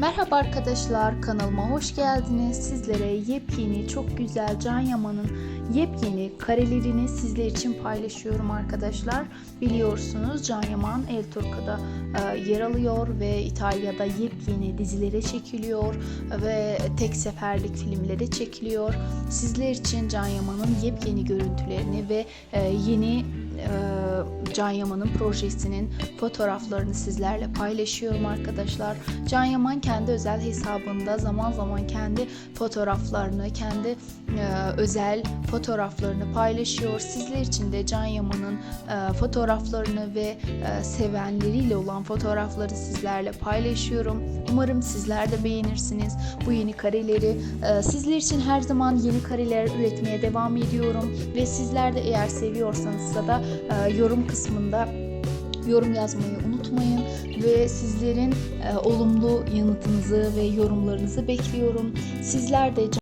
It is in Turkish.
Merhaba arkadaşlar kanalıma hoş geldiniz. Sizlere yepyeni çok güzel Can Yaman'ın yepyeni karelerini sizler için paylaşıyorum arkadaşlar. Biliyorsunuz Can Yaman El Turco'da e, yer alıyor ve İtalya'da yepyeni dizilere çekiliyor ve tek seferlik filmlere çekiliyor. Sizler için Can Yaman'ın yepyeni görüntülerini ve e, yeni e, Can Yaman'ın projesinin fotoğraflarını sizlerle paylaşıyorum arkadaşlar. Can Yaman kendi özel hesabında zaman zaman kendi fotoğraflarını, kendi e, özel fotoğraflarını paylaşıyor. Sizler için de Can Yaman'ın e, fotoğraflarını ve e, sevenleriyle olan fotoğrafları sizlerle paylaşıyorum. Umarım sizler de beğenirsiniz bu yeni kareleri. E, sizler için her zaman yeni kareler üretmeye devam ediyorum ve sizler de eğer seviyorsanız da e, yorum kısmında yorum yazmayı unutmayın ve sizlerin e, olumlu yanıtınızı ve yorumlarınızı bekliyorum. Sizler de